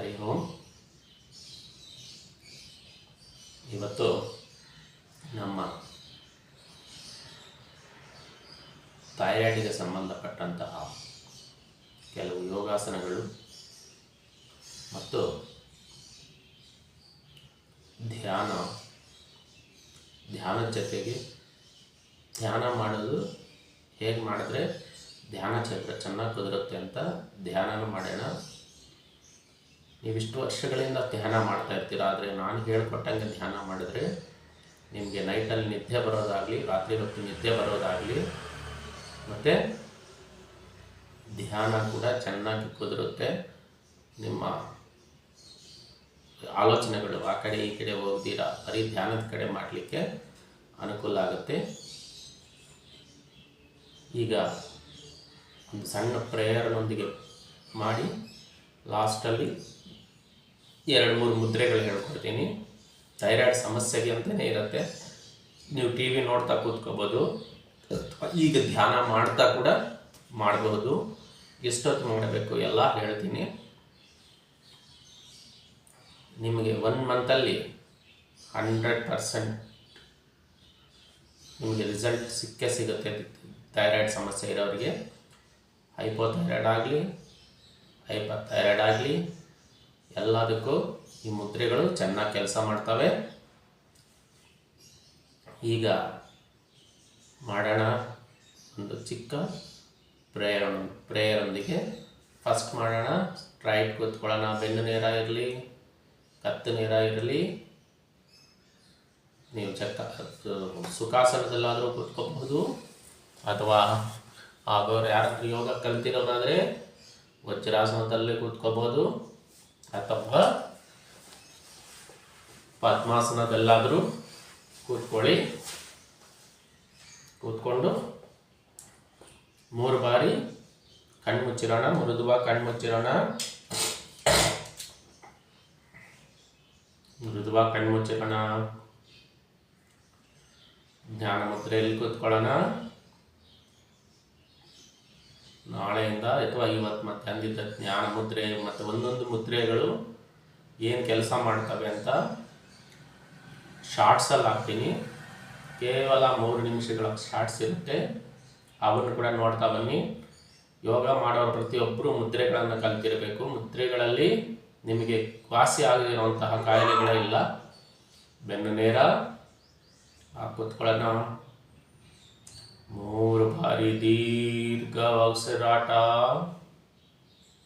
ಹರಿ ಓಂ ಇವತ್ತು ನಮ್ಮ ಥೈರಾಯ್ಡಿಗೆ ಸಂಬಂಧಪಟ್ಟಂತಹ ಕೆಲವು ಯೋಗಾಸನಗಳು ಮತ್ತು ಧ್ಯಾನ, ಧ್ಯಾನದ ಜೊತೆಗೆ ಧ್ಯಾನ ಮಾಡೋದು ಹೇಗೆ ಮಾಡಿದ್ರೆ ಧ್ಯಾನ ಚಕ್ರ ಚೆನ್ನಾಗಿ ಕುದುರುತ್ತೆ ಅಂತ ಧ್ಯಾನನೂ ಮಾಡೋಣ ನೀವಿಷ್ಟು ವರ್ಷಗಳಿಂದ ಧ್ಯಾನ ಮಾಡ್ತಾ ಇರ್ತೀರ, ಆದರೆ ನಾನು ಹೇಳ್ಕೊಟ್ಟಂಗೆ ಧ್ಯಾನ ಮಾಡಿದ್ರೆ ನಿಮಗೆ ನೈಟಲ್ಲಿ ನಿದ್ದೆ ಬರೋದಾಗಲಿ, ರಾತ್ರಿ ಹೊತ್ತು ನಿದ್ದೆ ಬರೋದಾಗಲಿ, ಮತ್ತು ಧ್ಯಾನ ಕೂಡ ಚೆನ್ನಾಗಿ ಕುದುರುತ್ತೆ. ನಿಮ್ಮ ಆಲೋಚನೆಗಳು ಆ ಕಡೆ ಈ ಕಡೆ ಹೋಗ್ತೀರಾ, ಬರೀ ಧ್ಯಾನದ ಕಡೆ ಮಾಡಲಿಕ್ಕೆ ಅನುಕೂಲ ಆಗುತ್ತೆ. ಈಗ ಒಂದು ಸಣ್ಣ ಪ್ರೇಯರ್ನೊಂದಿಗೆ ಮಾಡಿ ಲಾಸ್ಟಲ್ಲಿ ಎರಡು ಮೂರು ಮುದ್ರೆಗಳು ಹೇಳ್ಕೊಡ್ತೀನಿ. ಥೈರಾಯ್ಡ್ ಸಮಸ್ಯೆಗೆ ಅಂತಲೇ ಇರುತ್ತೆ. ನೀವು ಟಿ ವಿ ನೋಡ್ತಾ ಕೂತ್ಕೋಬೋದು. ಈಗ ಧ್ಯಾನ ಮಾಡ್ತಾ ಕೂಡ ಮಾಡಬಹುದು. ಎಷ್ಟೊತ್ತು ಮಾಡಬೇಕು ಎಲ್ಲ ಹೇಳ್ತೀನಿ. ನಿಮಗೆ ಒನ್ ಮಂತಲ್ಲಿ ಹಂಡ್ರೆಡ್ ಪರ್ಸೆಂಟ್ ನಿಮಗೆ ರಿಸಲ್ಟ್ ಸಿಕ್ಕೇ ಸಿಗುತ್ತೆ. ಥೈರಾಯ್ಡ್ ಸಮಸ್ಯೆ ಇರೋರಿಗೆ. ಹೈಪೋಥೈರಾಯ್ಡ್ ಆಗಲಿ ಹೈಪರ್ ಥೈರಾಯ್ಡ್ ಆಗಲಿ ಎಲ್ಲದಕ್ಕೂ ಈ ಮುದ್ರೆಗಳು ಚೆನ್ನಾಗಿ ಕೆಲಸ ಮಾಡ್ತವೆ. ಈಗ ಮಾಡೋಣ ಒಂದು ಚಿಕ್ಕ ಪ್ರೇಯರ್ ಪ್ರೇಯರೊಂದಿಗೆ. ಫಸ್ಟ್ ಮಾಡೋಣ ಸ್ಟ್ರೈಟ್ ಕೂತ್ಕೊಳ್ಳೋಣ. ಬೆನ್ನು ನೇರ ಇರಲಿ, ಕತ್ತು ನೇರ ಇರಲಿ. ನೀವು ಚಕ್ಕ ಸುಖಾಸನದಲ್ಲಾದರೂ ಕೂತ್ಕೋಬಹುದು. ಅಥವಾ ಆಗೋರು ಯಾರು ಯೋಗ ಕಲ್ತಿರೋದಾದರೆ ವಜ್ರಾಸನದಲ್ಲೇ ಕೂತ್ಕೋಬೋದು ಅಥವಾ ಪದ್ಮಾಸನದಲ್ಲಾದರೂ ಕೂತ್ಕೊಳ್ಳಿ. ಕೂತ್ಕೊಂಡು ಮೂರು ಬಾರಿ ಕಣ್ಣು ಮುಚ್ಚಿರೋಣ ಮೃದುವಾಗಿ ಕಣ್ಣು ಮುಚ್ಚಿರೋಣ ಮೃದುವಾಗಿ ಕಣ್ಣು ಮುಚ್ಚಿರೋಣ ಧ್ಯಾನ ಮುದ್ರೆಯಲ್ಲಿ ಕೂತ್ಕೊಳ್ಳೋಣ. ನಾಳೆಯಿಂದ ಅಥವಾ ಇವತ್ತು ಮತ್ತೆ ಅಂದಿದ್ದ ಜ್ಞಾನ ಮುದ್ರೆ ಮತ್ತು ಒಂದೊಂದು ಮುದ್ರೆಗಳು ಏನು ಕೆಲಸ ಮಾಡ್ತವೆ ಅಂತ ಶಾರ್ಟ್ಸಲ್ಲಿ ಹಾಕ್ತೀನಿ. ಕೇವಲ ಮೂರು ನಿಮಿಷಗಳ ಶಾರ್ಟ್ಸ್ ಇರುತ್ತೆ. ಅವನ್ನು ಕೂಡ ನೋಡ್ತಾ ಬನ್ನಿ. ಯೋಗ ಮಾಡೋರು ಪ್ರತಿಯೊಬ್ಬರು ಮುದ್ರೆಗಳನ್ನು ಕಲ್ತಿರಬೇಕು. ಮುದ್ರೆಗಳಲ್ಲಿ ನಿಮಗೆ ವಾಸಿ ಆಗಿರುವಂತಹ ಕಾಯಿಲೆಗಳೇ ಇಲ್ಲ. ಬೆನ್ನು ನೇರ, ಆ ಕೂತ್ಕೊಳ್ಳೋಣ. ಮೂರು ಬಾರಿ ದೀರ್ಘ ಉಸಿರಾಟ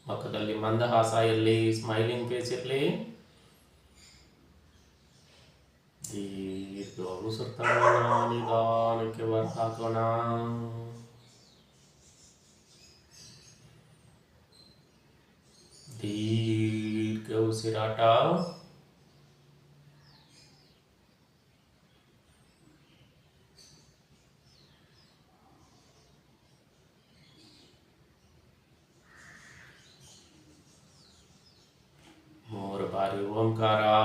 ಮುಖದಲ್ಲಿ ಮಂದಹಾಸ ಇರಲಿ ಸ್ಮೈಲಿಂಗ್ ಫೇಸ್ ಇರಲಿ ದೀರ್ಘ ಉಸಿರ್ತೋಣ ನಿಧಾನಕ್ಕೆ ಹೊರ ಹಾಕೋಣ ದೀರ್ಘ ಉಸಿರಾಟ ఓంకారా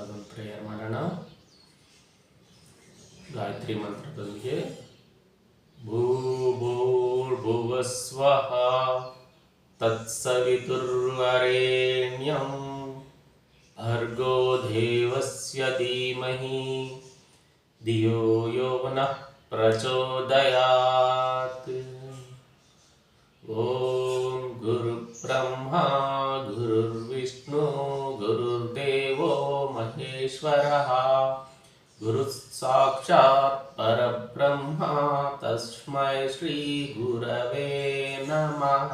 ಬಾರಿ ಓಂಕಾರ ಚಿಕ್ಕದಾದೊಂದು ಪ್ರೇಯರ್ ಮಾಡೋಣ ಗಾಯತ್ರಿ ಮಂತ್ರದೊಂದಿಗೆ ಭೂ ಭೂರ್ಭುವಸ್ವಃ ತತ್ಸವಿತುರ್ವರೇಣ್ಯಂ ಭರ್ಗೋ ದೇವಸ್ಯ ಧೀಮಹಿ ಧಿಯೋ ಯೋ ನಃ ಪ್ರಚೋದಯಾತ್ ಓಂ ಗುರು ಬ್ರಹ್ಮ ಸಾಕ್ಷಾತ್ ಪರಬ್ರಹ್ಮ ತಸ್ಮೈ ಶ್ರೀ ಗುರವೇ ನಮಃ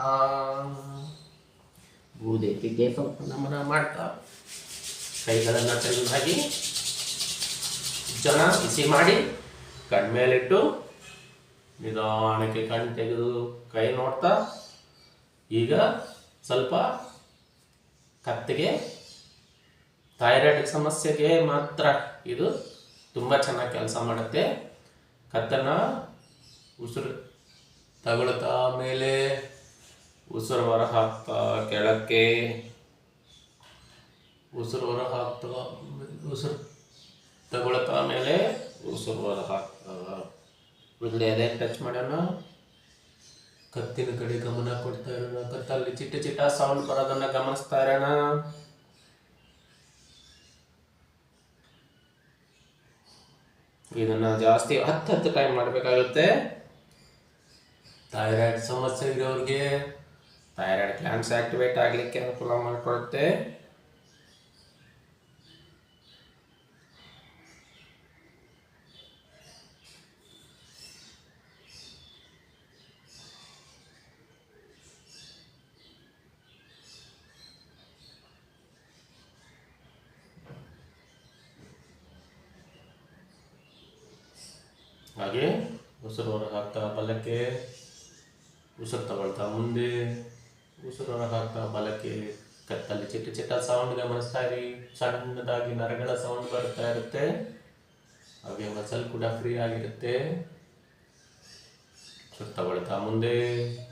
ಭೂದೇವಿಗೆ ಸ್ವಲ್ಪ ನಮನ ಮಾಡ್ತಾ ಕೈಗಳನ್ನು ತೆಗೆದು ಹಾಕಿ ಜನ ಬಿಸಿ ಮಾಡಿ ಕಣ್ಮೇಲಿಟ್ಟು ನಿಧಾನಕ್ಕೆ ಕಣ್ಣು ತೆಗೆದು ಕೈ ನೋಡ್ತಾ ಈಗ ಸ್ವಲ್ಪ ಕತ್ತಿಗೆ ಥೈರಾಯ್ಡ್ ಸಮಸ್ಯೆಗೆ ಮಾತ್ರ ಇದು ತುಂಬ ಚೆನ್ನಾಗಿ ಕೆಲಸ ಮಾಡುತ್ತೆ. ಕತ್ತನ ಉಸಿರು ತಗೊಳ್ತಾ ಮೇಲೆ ಉಸಿರು ಹೊರ ಹಾಕ್ತಾ ಕೆಳಕ್ಕೆ. ಉಸಿರು ಹೊರ ಹಾಕ್ತಾ ಉಸಿರು ತಗೊಳ್ತಾ ಮೇಲೆ ಉಸಿರು ಹೊರ ಹಾಕ್ತಾ. ಮೊದಲು ಎದೆ ಟಚ್ ಮಾಡೋಣ. ಕತ್ತಿನ ಕಡೆ ಗಮನ ಕೊಡ್ತಾ ಇರೋಣ. ಕತ್ತಲ್ಲಿ ಚಿಟ್ಟ ಚಿಟ್ಟ ಸೌಂಡ್ ಬರೋದನ್ನ ಗಮನಿಸ್ತಾ ಇರೋಣ. ಇದನ್ನ ಜಾಸ್ತಿ ಹತ್ತು ಹತ್ತು ಟೈಮ್ ಮಾಡಬೇಕಾಗುತ್ತೆ. ಥೈರಾಯ್ಡ್ ಸಮಸ್ಯೆ ಇರೋರಿಗೆ ಥೈರಾಯ್ಡ್ ಗ್ಲ್ಯಾಂಡ್ಸ್ ಆಕ್ಟಿವೇಟ್ ಆಗಲಿಕ್ಕೆ ಅನುಕೂಲ ಮಾಡಿಕೊಡುತ್ತೆ. ಹಾಗೆ ಉಸಿರು ಹಾಕ್ತಾ ಬಲಕ್ಕೆ ಉಸಿರು ತಗೊಳ್ತಾ ಮುಂದೆ. ಉಸಿರು ಹಾಕ್ತಾ ಬಲಕ್ಕೆ ಕತ್ತಲ್ಲಿ ಚಿಟ್ಟ ಚಿಟ್ಟ ಸೌಂಡ್ ಗಮನಿಸ್ತಾ ಇರಿ. ಸಣ್ಣದಾಗಿ ನರಗಳ ಸೌಂಡ್ ಬರ್ತಾ ಇರುತ್ತೆ. ಹಾಗೆ ಮಸಲ್ ಕೂಡ ಫ್ರೀ ಆಗಿರುತ್ತೆ. ಉಸಿರು ತಗೊಳ್ತಾ ಮುಂದೆ.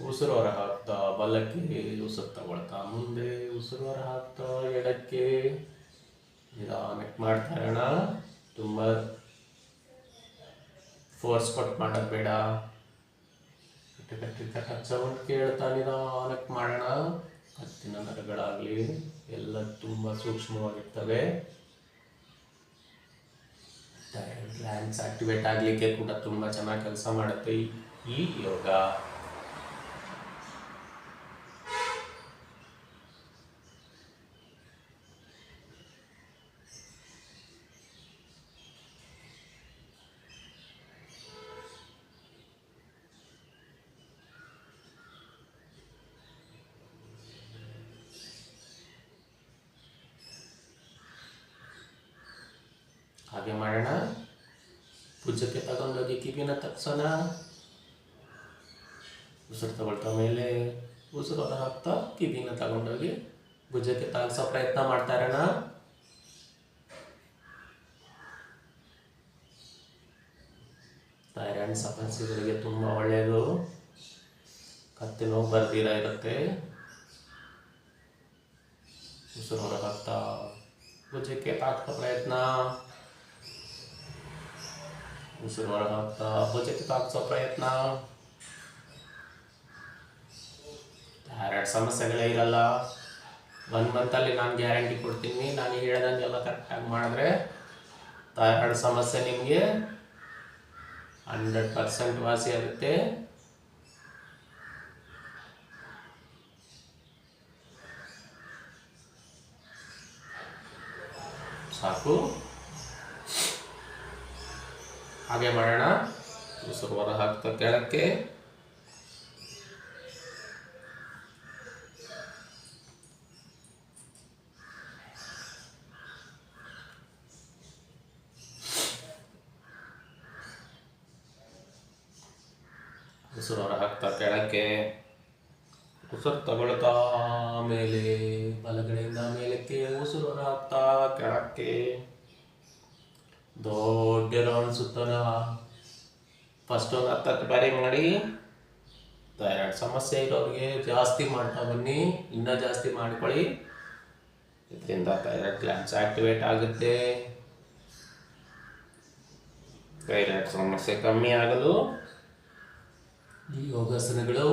ಉಸಿರು ಹೊರ ಹಾಕ್ತಾ ಬಲಕ್ಕೆ ಉಸಿರು ತಗೊಳ್ತಾ ಮುಂದೆ. ಉಸಿರು ಹೊರ ಹಾಕ್ತಾ ಎಡಕ್ಕೆ. ನಿಧಾನಕ್ಕೆ ಮಾಡ್ತಾ ಇರೋಣ. ತುಂಬ ಫೋರ್ಸ್ ಕೊಟ್ಟು ಮಾಡೋದು ಬೇಡ. ಸೌಂಡ್ ಕೇಳ್ತಾ ನಿಧಾನಕ್ಕೆ ಮಾಡೋಣ. ಕತ್ತಿನ ನರಗಳಾಗಲಿ, ಎಲ್ಲ ತುಂಬ ಸೂಕ್ಷ್ಮವಾಗಿರ್ತವೆ. ಗ್ಲ್ಯಾಂಡ್ಸ್ ಆಕ್ಟಿವೇಟ್ ಆಗಲಿಕ್ಕೆ ಕೂಡ ತುಂಬ ಚೆನ್ನಾಗಿ ಕೆಲಸ ಮಾಡುತ್ತೆ ಈ ಯೋಗ. ಹಾಗೆ ಮಾಡೋಣ ಭುಜಕ್ಕೆ ತಗೊಂಡೋಗಿ ಕಿವಿನ ತಗ್ಸೋಣ ಉಸಿರು ತಗೊಳ್ತಾ ಮೇಲೆ ಉಸಿರು ಹೊರ ಹಾಕ್ತಾ ಕಿವಿನ ತಗೊಂಡೋಗಿ ಭುಜಕ್ಕೆ ತಾಗಿಸೋ ಪ್ರಯತ್ನ ಮಾಡ್ತಾ ಇರೋಣ ಥೈರಾಯ್ಡ್ ಸಮಸ್ಯೆಗಳಿಗೆ ತುಂಬ ಒಳ್ಳೆಯದು ಕತ್ತಿ ನೋವು ಬರ್ದಿರ ಇರುತ್ತೆ ಉಸಿರು ಹೊರ ಹಾಕ್ತಾ ಭುಜಕ್ಕೆ ತಾಕ್ಸೋ ಪ್ರಯತ್ನ ಉಸಿರು ಹೊರ ಹಾಕ್ತಾ ಭುಜಕ್ಕೆ ತಾಕ್ಸೋ ಪ್ರಯತ್ನ ಥೈರಾಯ್ಡ್ ಸಮಸ್ಯೆಗಳೇ ಇರಲ್ಲ ಒನ್ ಮಂತಲ್ಲಿ ನಾನು ಗ್ಯಾರಂಟಿ ಕೊಡ್ತೀನಿ ನಾನು ಹೇಳ್ದಂಗೆಲ್ಲ ಕರೆಕ್ಟಾಗಿ ಮಾಡಿದ್ರೆ ಥೈರಾಯ್ಡ್ ಸಮಸ್ಯೆ ನಿಮಗೆ ಹಂಡ್ರೆಡ್ ಪರ್ಸೆಂಟ್ ವಾಸಿ ಆಗುತ್ತೆ ಸಾಕು ಹಾಗೆ ಮಾಡೋಣ. ಉಸಿರು ಹೊರ ಹಾಕ್ತಾ ಕೆಳಕ್ಕೆ. ಉಸಿರು ಹೊರ ಹಾಕ್ತಾ ಕೆಳಕ್ಕೆ. ಉಸಿರು ತಗೊಳ್ತಾ ಮೇಲೆ, ಬಲಗಡೆಯಿಂದ ಮೇಲಕ್ಕೆ ಉಸಿರು ಹೊರ ಹಾಕ್ತಾ ಕೆಳಕ್ಕೆ. ದೊಡ್ಡ ರೌಂಡ್ ಫಸ್ಟ್ ಒಂದು ಹತ್ತು ಹತ್ತು ಬಾರಿ ಮಾಡಿ ಥೈರಾಯ್ಡ್ ಸಮಸ್ಯೆ ಇರೋರಿಗೆ ಜಾಸ್ತಿ ಮಾಡ್ತಾ ಬನ್ನಿ, ಇನ್ನೂ ಜಾಸ್ತಿ ಮಾಡ್ಕೊಳ್ಳಿ. ಇದರಿಂದ ಥೈರಾಯ್ಡ್ ಗ್ಲ್ಯಾಂಡ್ಸ್ ಆಕ್ಟಿವೇಟ್ ಆಗುತ್ತೆ. ಥೈರಾಯ್ಡ್ ಸಮಸ್ಯೆ ಕಮ್ಮಿ ಆಗಲು ಈ ಯೋಗಾಸನಗಳು,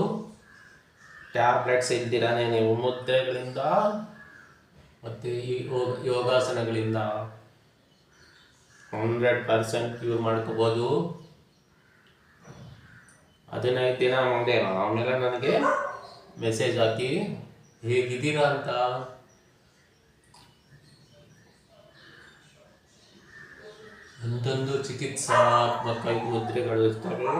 ಟ್ಯಾಬ್ಲೆಟ್ಸ್ ಇಲ್ದಿರಾನೆ ನೀವು ಮುದ್ರೆಗಳಿಂದ, ಮತ್ತು ಈ ಯೋಗಾಸನಗಳಿಂದ ಹಂಡ್ರೆಡ್ ಪರ್ಸೆಂಟ್ ಕ್ಯೂರ್ ಮಾಡ್ಕೋಬೋದು. ಹದಿನೈದು ದಿನ ಮುಂದೆ ಆಮೇಲೆ ನನಗೆ ಮೆಸೇಜ್ ಹಾಕಿ, ಹೇಗಿದ್ದೀರಾ ಅಂತ? ಒಂದೊಂದು ಚಿಕಿತ್ಸಾತ್ಮಕ ಮುದ್ರೆಗಳು ಇರ್ತವೆ.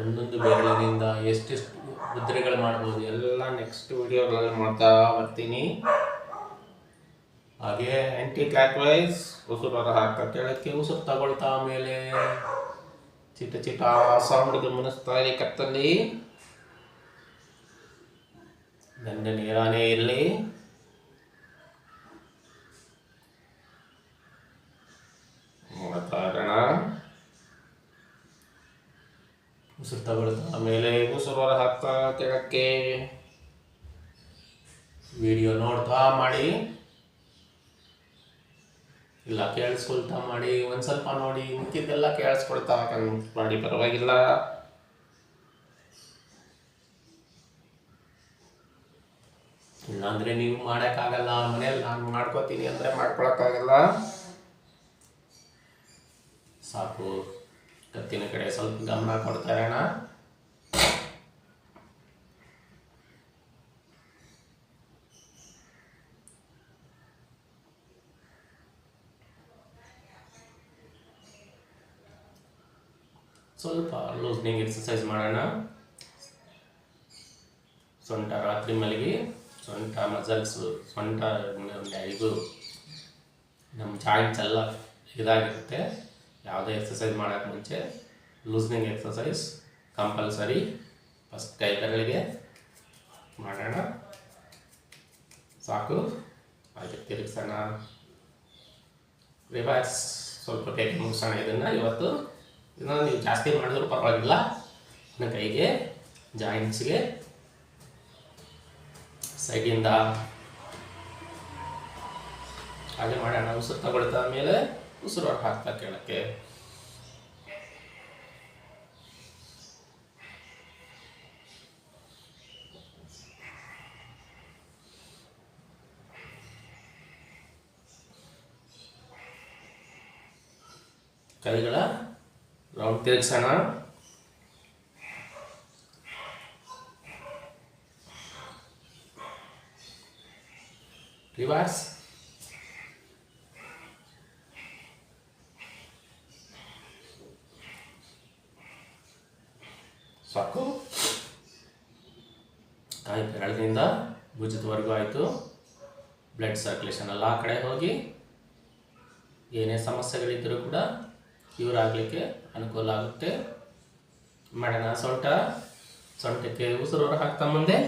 ಒಂದೊಂದು ಬೆರಳಿನಿಂದ ಎಷ್ಟೆಷ್ಟು ಮುದ್ರೆಗಳು ಮಾಡ್ಬೋದು, ಎಲ್ಲ ನೆಕ್ಸ್ಟ್ ವಿಡಿಯೋಗಳಲ್ಲಿ ಮಾಡ್ತಾ ಬರ್ತೀನಿ. ಹಾಗೆ ಆಂಟಿ ಕ್ಲಾಕ್ ವೈಸ್ ಉಸಿರು ಹೊರ ಹಾಕ ಕೆಳಕ್ಕೆ ಉಸಿರು ತಗೊಳ್ತಾ ಮೇಲೆ ಚಿಟ ಚಿಟ ಸೌಂಡ್ ಗಮನಿಸ್ತಾ ಇದೆ ಕತ್ತಲ್ಲಿ. ಗಂಡ ನೀರಾನೇ ಇರಲಿ. ಕಾರಣ ಉಸಿರು ತಗೊಳ್ತಾ ಆಮೇಲೆ ಉಸಿರು ಹೊರ ಹಾಕ್ತಾ ಕೆಳಕ್ಕೆ ವಿಡಿಯೋ ನೋಡ್ತಾ ಮಾಡಿ ಇಲ್ಲ ಕೇಳಿಸ್ಕೊಳ್ತಾ ಮಾಡಿ, ಒಂದು ಸ್ವಲ್ಪ ನೋಡಿ, ಮಿಕ್ಕಿದ್ದೆಲ್ಲ ಕೇಳಿಸ್ಕೊಳ್ತಾ ಮಾಡಿ, ಪರವಾಗಿಲ್ಲ. ಇಲ್ಲಾಂದ್ರೆ ನೀವು ಮಾಡೋಕ್ಕಾಗಲ್ಲ ಮನೇಲಿ ನಾನು ಮಾಡ್ಕೋತೀನಿ ಅಂದರೆ ಮಾಡ್ಕೊಳಕ್ಕಾಗಲ್ಲ. ಸಾಕು, ಕತ್ತಿನ ಕಡೆ ಸ್ವಲ್ಪ ಗಮನ ಕೊಡ್ತಾ ಇರೋಣ. ಸ್ವಲ್ಪ ಲೂಸ್ನಿಂಗ್ ಎಕ್ಸಸೈಸ್ ಮಾಡೋಣ. ಸೊಂಟ ರಾತ್ರಿ ಮಲಗಿ, ಸೊಂಟ ಮಸಲ್ಸ್ ಸೊಂಟ ಇದು ನಮ್ಮ ಜಾಯಿಂಟ್ಸ್ ಎಲ್ಲ ಇದಾಗಿರುತ್ತೆ. ಯಾವುದೇ ಎಕ್ಸಸೈಸ್ ಮಾಡೋಕ್ಕೆ ಮುಂಚೆ ಲೂಸ್ನಿಂಗ್ ಎಕ್ಸಸೈಸ್ ಕಂಪಲ್ಸರಿ ಫಸ್ಟ್ ಕೈ ಬೆರಳಿಗೆ ಮಾಡೋಣ. ಸಾಕು. ಅದಕ್ಕೆ ತಿರುಗಿಸೋಣ. ರಿವರ್ಸ್ ಸ್ವಲ್ಪ ಬೇಗ ಮುಗಿಸೋಣ ಇದನ್ನು. ಇವತ್ತು ಇದನ್ನು ನೀವು ಜಾಸ್ತಿ ಮಾಡಿದ್ರು ಪರವಾಗಿಲ್ಲ. ನನ್ನ ಕೈಗೆ, ಜಾಯಿಂಟ್ಸ್ಗೆ ಸೈಡಿಂದ ಹಾಗೆ ಮಾಡೋಣ ಉಸಿರು ತಗೊಳ್ತಾ ಮೇಲೆ ಉಸಿರು ಹಾಕ್ತಾ ಕೇಳಕ್ಕೆ. ಕೈಗಳ ರೌಂಡ್ ತಿರುಗಿಸೋಣ ರಿವರ್ಸ್ ಸಾಕು. ತಾಯಿ ಬೆರಳಿನಿಂದ ಭುಜದವರೆಗೂ ಆಯಿತು. ಬ್ಲಡ್ ಸರ್ಕ್ಯುಲೇಷನ್ ಎಲ್ಲ ಕಡೆ ಹೋಗಿ. ಏನೇ ಸಮಸ್ಯೆಗಳಿದ್ದರೂ ಕೂಡ ಕ್ಯೂರ್ ಆಗಲಿಕ್ಕೆ ಅನುಕೂಲ ಆಗುತ್ತೆ. ಮಾಡೋಣ, ಸೊಂಟ. ಸೊಂಟಕ್ಕೆ ಉಸಿರು ಹೊರ ಹಾಕ್ತಾ ಮುಂದೆ.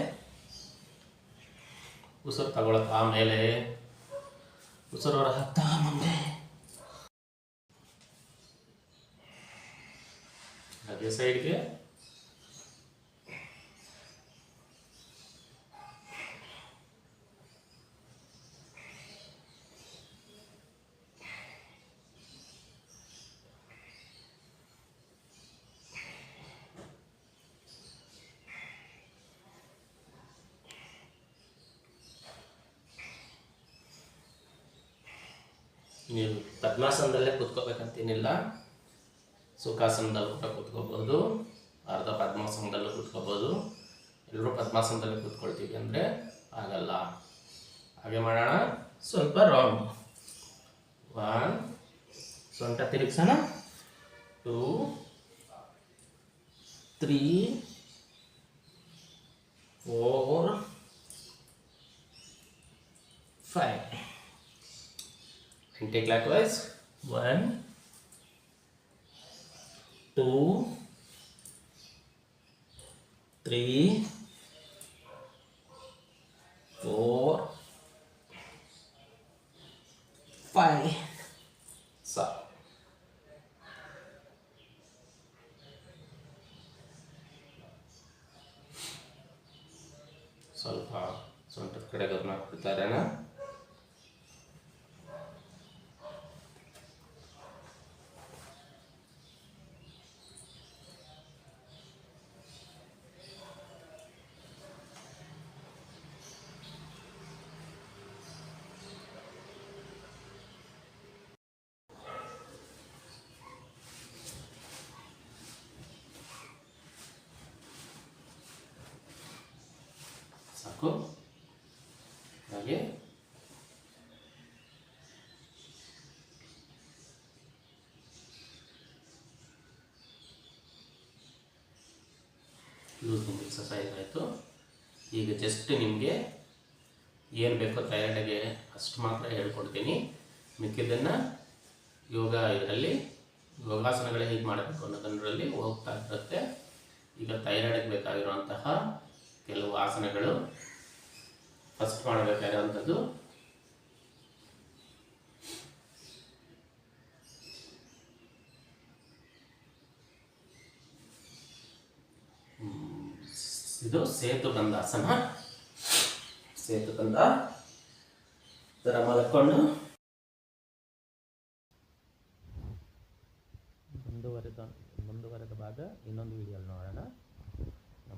ಉಸಿರು ತಗೊಳ್ತಾ ಆಮೇಲೆ ಉಸಿರು ಹೊರ ಹಾಕ್ತಾ ಮುಂದೆ. ಅದೇ ಸೈಡ್ಗೆ ನೀವು ಪದ್ಮಾಸನದಲ್ಲೇ ಕೂತ್ಕೋಬೇಕಂತೇನಿಲ್ಲ ಸುಖಾಸನದಲ್ಲೂ ಕೂಡ ಕೂತ್ಕೋಬೋದು. ಅರ್ಧ ಪದ್ಮಾಸನದಲ್ಲೂ ಕೂತ್ಕೋಬೋದು. ಎಲ್ಲರೂ ಪದ್ಮಾಸನದಲ್ಲಿ ಕೂತ್ಕೊಳ್ತೀವಿ ಅಂದರೆ ಆಗಲ್ಲ. ಹಾಗೆ ಮಾಡೋಣ. ಸ್ವಲ್ಪ ರೌಂಡ್ ಒನ್ ಸೊಂಟ ತಿರುಗಿಸೋಣ. Two three four anti-clockwise. One, two, three, four, five. So. ಸ್ವಲ್ಪ ಸೊಂಟದ ಕಡೆ ಗಮನ ಕೊಡ್ತಾ ನಾಲ್ಕು ಹಾಗೆ ಲೂಸ್ ಗುಂಪು ಎಕ್ಸಸೈಸ್ ಆಯಿತು ಈಗ ಜಸ್ಟ್ ನಿಮಗೆ ಏನು ಬೇಕೋ ತಯಾರಾಗಿ ಅಷ್ಟು ಮಾತ್ರ ಹೇಳ್ಕೊಡ್ತೀನಿ. ಮಿಕ್ಕಿದ್ದನ್ನು ಯೋಗ ಇದರಲ್ಲಿ, ಯೋಗಾಸನಗಳೇ ಹೇಗೆ ಮಾಡಬೇಕು ಅನ್ನೋದರಲ್ಲಿ ಹೋಗ್ತಾ ಇರುತ್ತೆ. ಈಗ ಥೈರಾಯ್ಡ್ಗೆ ಬೇಕಾಗಿರುವಂತಹ ಕೆಲವು ಆಸನಗಳು ಫಸ್ಟ್ ಮಾಡಬೇಕಾಗಿರುವಂಥದ್ದು ಇದು ಸೇತು ಬಂದ ಇದರ ಮಲ್ಕೊಂಡು. ಮುಂದುವರೆದ ಮುಂದುವರೆದ ಭಾಗ ಇನ್ನೊಂದು ವಿಡಿಯೋ